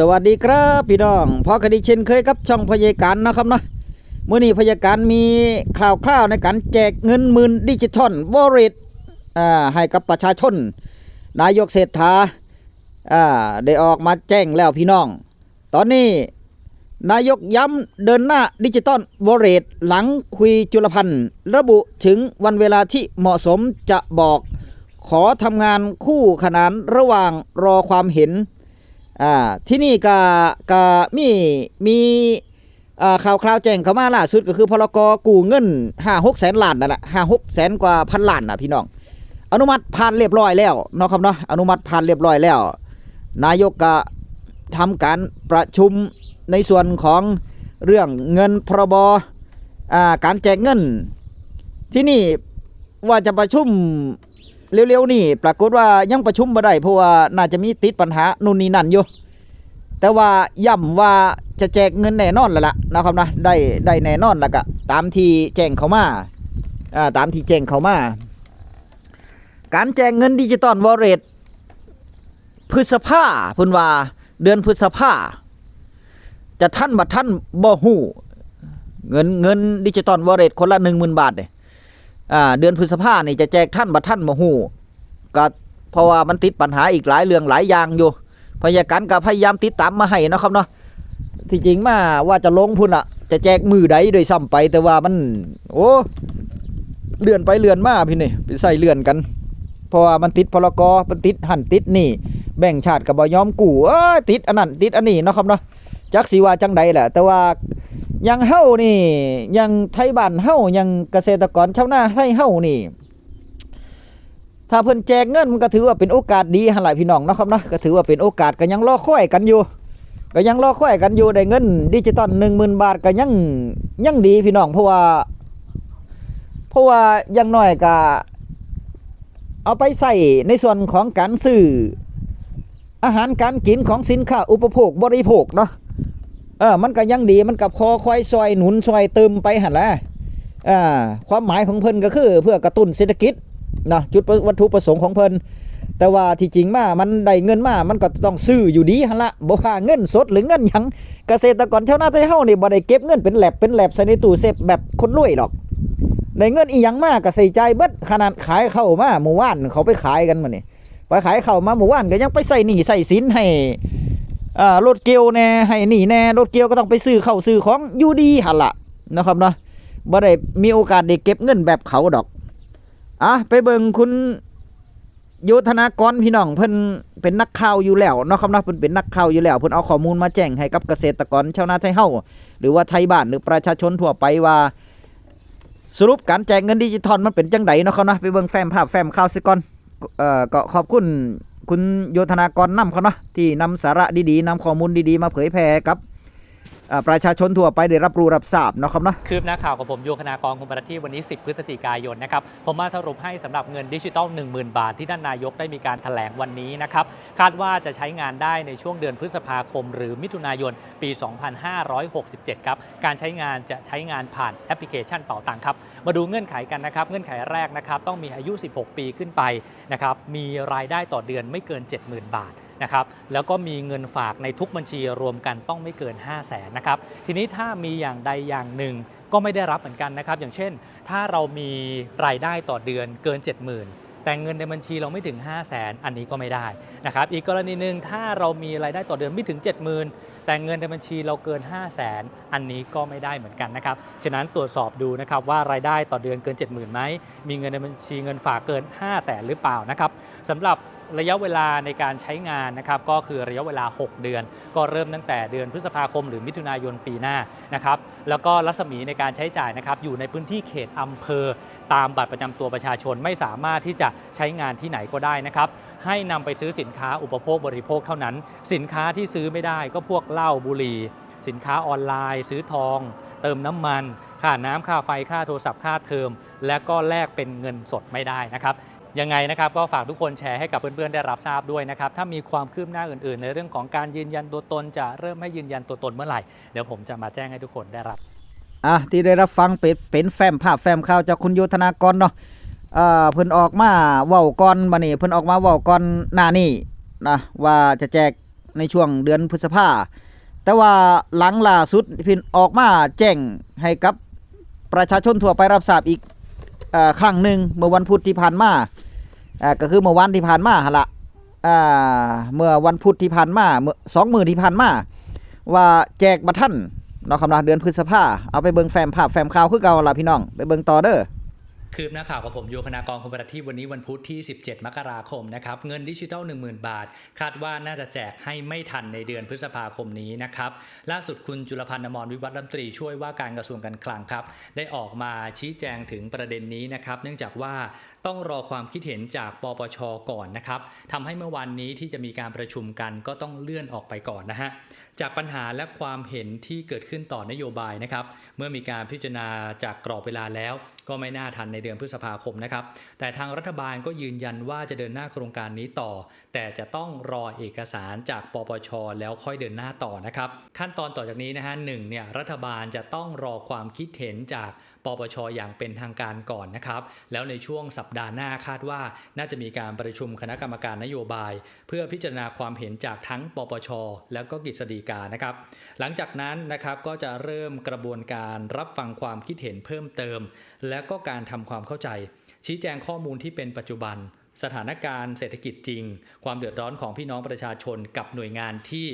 สวัสดีครับพี่น้องพอคดีเช่นเคยครับช่องพยาการนะครับเนาะมื่อนี้พยาการมีข่าวคร่าวในการแจกเงินหมื่นดิจิทัลวอลเล็ตให้กับประชาชน นายกเศรษฐาอ่าได้ออกมาแจ้งแล้วพี่น้อง ตอนนี้นายกย้ำเดินหน้าดิจิตอลวอลเล็ตหลังคุยจุลพันธ์ระบุถึงวันเวลาที่เหมาะสมจะบอก ขอทำงานคู่ขนานระหว่างรอความเห็น อ่าที่นี่ก็ก็มีมีอ่าข่าวคราวแจ้งเข้ามาล่าสุดก็คือพลกกู้เงิน5 6แสนล้านนั่นแหละ5 6แสนกว่าพันล้านน่ะพี่น้อง อนุมัติผ่านเรียบร้อยแล้วเนาะครับเนาะอนุมัติผ่านเรียบร้อยแล้ว นายกก็ทำการประชุมในส่วนของเรื่องเงินพรบอ่าการแจกเงิน ที่นี่ว่าจะประชุม เร็วๆนี่ปรากฏว่ายังประชุมบ่ได้เพราะว่าน่าจะมีติดปัญหานู่นนี่นั่นอยู่แต่ว่าย่ำว่าจะแจกเงินแน่นอนแล้วล่ะนะครับนะได้ได้แน่นอนแล้วก็ตามที่แจ้งเขามาอ่าตามที่แจ้งเขามา การแจกเงินดิจิตอลวอลเล็ตพฤษภาเพิ่นว่าเดือนพฤษภาจะท่านบ่ท่านบ่ฮู้เงินเงินดิจิตอลวอลเล็ตคนละ10,000บาทเด้ อ่าเดือนพฤษภาเนี่จะแจกท่านบัท่านมาหูก็เพราะว่ามันติดปัญหาอีกหลายเรื่องหลายอย่างอยู่พยาการก็พยายามติดตามมาให้นะครับเนาะที่จริงมาว่าจะลงพุ่นอะจะแจกมือใดโดยซ้ำไปแต่ว่ามัน โอ้เลื่อนไปเลื่อนมาพี่นี่ไปใส่เลื่อนกัน เพราะว่ามันติดพลกมันติดหันติดนี่ แบ่งชาติกับบยอมกูเอ้ติดอันนั้นติดอันนี้นะครับเนาะจักสีว่าจังใดแหละแต่ว่า ยังเฮ้านี่ยังไทยบ้านเฮ้ายังเกษตรกรชาวนาไทยเฮ้านี่ ถ้าเพิ่นแจกเงินมันก็ถือว่าเป็นโอกาสดีหั่นล่ะพี่น้องนะครับเนาะก็ถือว่าเป็นโอกาสก็ยังรอคอยกันอยู่ ก็ยังรอคอยกันอยู่ได้เงินดิจิตอล10,000บาทก็ยังยังดีพี่น้องเพราะว่า เพราะว่ายังน้อยก็เอาไปใส่ในส่วนของการซื้ออาหารการกินของสินค้าอุปโภคบริโภคเนาะ เออมันก็ยังดีมันกับคอควายซอยหนุนซอยเติมไปหันแหละอ่าความหมายของเพิ่นก็คือเพื่อกระตุ้นเศรษฐกิจนะจุดวัตถุประสงค์ของเพิ่นแต่ว่าที่จริงมา มันได้เงินมา มันก็ต้องซื้ออยู่ดีหันละบ่ว่าเงินสดหรือเงินหยังเกษตรกรชาวนาไทยเฮานี่บ่ได้เก็บเงินเป็นแลบเป็นแลบใส่ในตู้เซฟแบบคนรวยหรอก ได้เงินอีหยังมาก็ใส่ใจเบิดขนาดขายเข้ามาหมู่บ้านเขาไปขายกันมื้อนี้ไปขายเข้ามาหมู่บ้านก็ยังไปใส่หนี้ใส่สินให้ อ่ารถเกียวแน่ให้หนีแน่รถเกียวก็ต้องไปซื้อเข้าซื้อของอยู่ดีหันละนะครับเนาะบ่ได้มีโอกาสได้เก็บเงินแบบเขาดอกอะไปเบิ่งคุณโยธนากรพี่น้องเพิ่นเป็นนักข่าวอยู่แล้วเนาะครับนะเพิ่นเป็นนักข่าวอยู่แล้วเพิ่นเอาข้อมูลมาแจ้งให้กับเกษตรกรชาวนาไทยเฮาหรือว่าไทยบ้านหรือประชาชนทั่วไปว่าสรุปการแจกเงินดิจิทัลมันเป็นจังไดเนาะครับนะไปเบิ่งแฟ้มภาพแฟ้มข่าวซิก่อนเอ่อก็ขอบคุณ คุณโยธนากรนำเขาเนาะที่นำสาระดีๆนำข้อมูลดีๆ มาเผยแพร่กับ ประชาชนทั่วไปได้รับรู้รับทราบเนาะครับเนาะคืบหน้าข่าวของผมโยคณากรคุณประทีวันนี้ 10 พฤศจิกายนนะครับผมมาสรุปให้สำหรับเงินดิจิตอล10,000 บาทที่ท่านนายกได้มีการถแถลงวันนี้นะครับคาดว่าจะใช้งานได้ในช่วงเดือนพฤษภาคม หรือมิถุนายนปี 2567 ครับการใช้งานจะใช้งานผ่านแอปพลิเคชันเป๋าตังค์ครับมาดูเงื่อนไขกันนะครับเงื่อนไขแรกนะครับต้องมีอายุ 16 ปีขึ้นไปนะครับมีรายได้ต่อเดือนไม่เกิน 70,000 บาท นะครับแล้วก็มีเงินฝากในทุกบัญชีรวมกันต้องไม่เกิน 5 0 0แสนนะครับทีนี้ถ้ามีอย่างใดอย่างหนึ่งก็ไม่ได้รับเหมือนกันนะครับ อย่างเช่น ถ้าเรามีรายได้ต่อเดือนเกิน 70,000แต่เงินในบัญชีเราไม่ถึง 5 0 0แสนอันนี้ก็ไม่ได้นะครับอีกกรณีหนึ่งถ้าเรามีรายได้ต่อเดือนไม่ถึง 70,000 แต่เงินในบัญชีเราเกิน 5 0 0แสนอันนี้ก็ไม่ได้เหมือนกันนะครับฉะนั้นตรวจสอบดูนะครับว่ารายได้ต่อเดือนเกิน 70,000ไหมมีเงินในบัญชีเงินฝากเกิน 5 0 0แสนหรือเปล่านะครับสำหรับ ระยะเวลาในการใช้งานนะครับก็คือระยะเวลา 6 เดือน ก็เริ่มตั้งแต่เดือนพฤษภาคม หรือมิถุนายนปีหน้านะครับแล้วก็รัศมีในการใช้จ่ายนะครับอยู่ในพื้นที่เขตอำเภอ ตามบัตรประจำตัวประชาชนไม่สามารถที่จะใช้งานที่ไหนก็ได้นะครับให้นำไปซื้อสินค้าอุปโภคบริโภคเท่านั้น สินค้าที่ซื้อไม่ได้ก็พวกเหล้าบุหรี่สินค้าออนไลน์ ซื้อทอง เติมน้ำมัน ค่าน้ำค่าไฟค่าโทรศัพท์ค่าเทอม และก็แลกเป็นเงินสดไม่ได้นะครับ ยังไงนะครับก็ฝากทุกคนแชร์ให้กับเพื่อนๆได้รับทราบด้วยนะครับถ้ามีความคืบหน้าอื่นๆ ในเรื่องของการยืนยันตัวตนจะเริ่มให้ยืนยันตัวตนเมื่อไหร่เดี๋ยวผมจะมาแจ้งให้ทุกคนได้รับอะที่ได้รับฟังเป็นเป็นแฟ้มภาพแฟ้มข่าวจากคุณโยธนากรเนาะเอ่าเพิ่นออกมาเว้าก่อนบัดนี้เพิ่นออกมาเว้าก่อนหน้านี้นะว่าจะแจกในช่วงเดือนพฤษภาแต่ว่าหลังล่าสุดเพิ่นออกมาแจ้งให้กับประชาชนทั่วไปรับทราบอีกอครั้งหนึ่งเมื่อวันพุธที่ผ่านมา อ่าก็คือเมื่อวันที่ผ่านมาฮะละอ่าเมื่อวันพุธที่ผ่านมาเมื่อสองมือที่ผ่านมาว่าแจกบัตรท่านเนาะคำนาเดือนพฤษภาเอาไปเบิ่งแฟ้มภาพแฟ้มข่าวคือเก่าล่ะพี่น้องไปเบิ่งต่อเด้อ คืบหน้าข่าวกับผมโยคณากรคมประทีปวันนี้วันพุธที่ 17 มกราคมนะครับเงินดิจิทัล 10,000 บาท คาดว่าน่าจะแจกให้ไม่ทันในเดือนพฤษภาคมนี้นะครับล่าสุดคุณจุลพันธ์อมรวิวัฒน์รัฐมนตรีช่วยว่าการกระทรวงการคลังครับ ได้ออกมาชี้แจงถึงประเด็นนี้นะครับเนื่องจากว่าต้องรอความคิดเห็นจากปปชก่อนนะครับทำให้เมื่อวานนี้ที่จะมีการประชุมกันก็ต้องเลื่อนออกไปก่อนนะฮะจากปัญหาและความเห็นที่เกิดขึ้นต่อนโยบายนะครับเมื่อมีการพิจารณาจากกรอบเวลาแล้ว ก็ไม่น่าทันในเดือนพฤษภาคมนะครับ แต่ทางรัฐบาลก็ยืนยันว่าจะเดินหน้าโครงการนี้ต่อ แต่จะต้องรอเอกสารจากปปช แล้วค่อยเดินหน้าต่อนะครับ ขั้นตอนต่อจากนี้นะฮะหนึ่งเนี่ยรัฐบาลจะต้องรอความคิดเห็นจาก ปปชอย่างเป็นทางการก่อนนะครับ แล้วในช่วงสัปดาห์หน้าคาดว่า น่าจะมีการประชุมคณะกรรมการนโยบาย เพื่อพิจารณาความเห็นจากทั้งปปช แล้วก็กฤษฎีกานะครับ หลังจากนั้นนะครับก็จะเริ่มกระบวนการรับฟังความคิดเห็นเพิ่มเติม และก็การทำความเข้าใจ ชี้แจงข้อมูลที่เป็นปัจจุบัน สถานการณ์เศรษฐกิจจริง ความเดือดร้อนของพี่น้องประชาชนกับหน่วยงานที่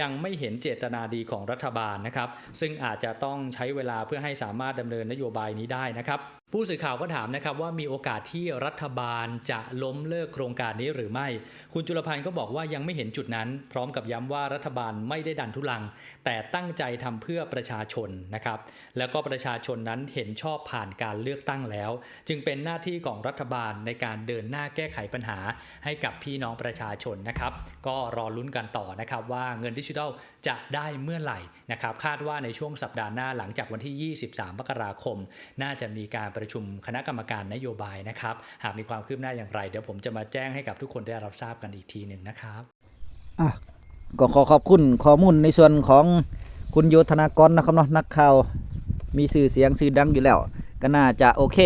ยังไม่เห็นเจตนาดีของรัฐบาลนะครับ ซึ่งอาจจะต้องใช้เวลาเพื่อให้สามารถดำเนินนโยบายนี้ได้นะครับ ผู้สื่อข่าวก็ถามนะครับว่ามีโอกาสที่รัฐบาลจะล้มเลิกโครงการนี้หรือไม่ คุณจุลพันธ์ก็บอกว่ายังไม่เห็นจุดนั้น พร้อมกับย้ำว่ารัฐบาลไม่ได้ดันทุลัง แต่ตั้งใจทำเพื่อประชาชนนะครับ แล้วก็ประชาชนนั้นเห็นชอบผ่านการเลือกตั้งแล้ว จึงเป็นหน้าที่ของรัฐบาลในการเดินหน้าแก้ไขปัญหาให้กับพี่น้องประชาชนนะครับ ก็รอลุ้นกันต่อนะครับว่าเงินดิจิทัลจะได้เมื่อไหร่นะครับ คาดว่าในช่วงสัปดาห์หน้าหลังจากวันที่ 23 มกราคม น่าจะมีการประชุมคณะกรรมการนโยบายนะครับ หากมีความคืบหน้าอย่างไร เดี๋ยวผมจะมาแจ้งให้กับทุกคนได้รับทราบกันอีกทีหนึ่งนะครับอะก็ขอขอบคุณข้อมูลในส่วนของคุณโยธนากรนะครับเนาะนักข่าว มีสื่อเสียงสื่อดังอยู่แล้ว ก็น่าจะโอเค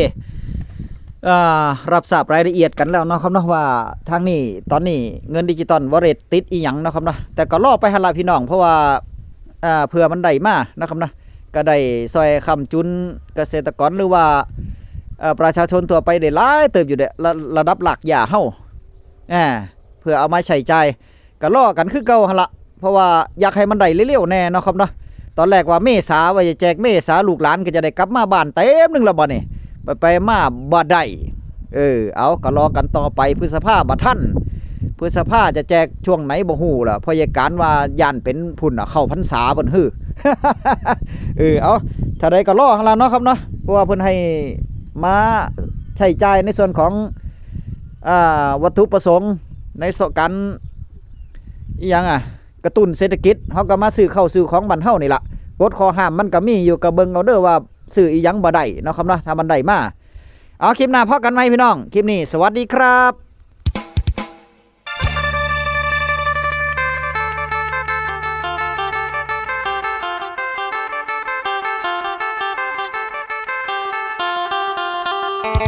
รับทราบรายละเอียดกันแล้วเนาะครับเนาะว่าทางนี้ตอนนี้เงินดิจิตอลวอเรตติดอีหยังเนาะครับเนาะแต่ก็รอไปหนลาพี่น้อง เพราะว่าเพื่อมันได้มานะครับเนาะก็ได้ซอยคำจุนเกษตรกรหรือว่า ประชาชนทั่วไปได้หลายเติบอยู่เดระระดับหลักอย่าเฮาอ่าเพื่อเอามาใช้จ่ายก็ล่อกันคือเก่าหั่นละเพราะว่าอยากให้มันได้เร็วๆแน่เนาะครับเนาะตอนแรกว่าเมษาว่าจะแจกเมษาลูกหลานก็จะได้กลับมาบ้านเต็มหนึงแล้วบ่นี่ไปไปมาบ่ได้เออเอาก็รอกันต่อไปพฤษภาบ่ทันพฤษภาจะแจกช่วงไหนบ่ฮู้ล่ะพยาการว่าย่านเป็นพุ่นเข้าพรรษาเพิ่นฮือเออเอาถ้าใดก็รอหั่นล่ะเนาะครับเนาะเพราะว่าเพิ่นให้ มาใช้จ่ายในส่วนของอวัตถุประสงค์ในสกันอีหยังอะกระตุ้นเศรษฐกิจเฮาก็มาซื้อเข้าซื้อของบันเฮานี่ล่ะกฎข้อห้ามมันก็มีอยู่กับเบิ่งเอาเด้อว่าซื้ออีหยังบ่ได้เนาะครับเนาะถ้ามันได้มาเอาคลิปหน้าพบกันไหมพี่น้อง คลิปนี้สวัสดีครับ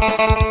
Música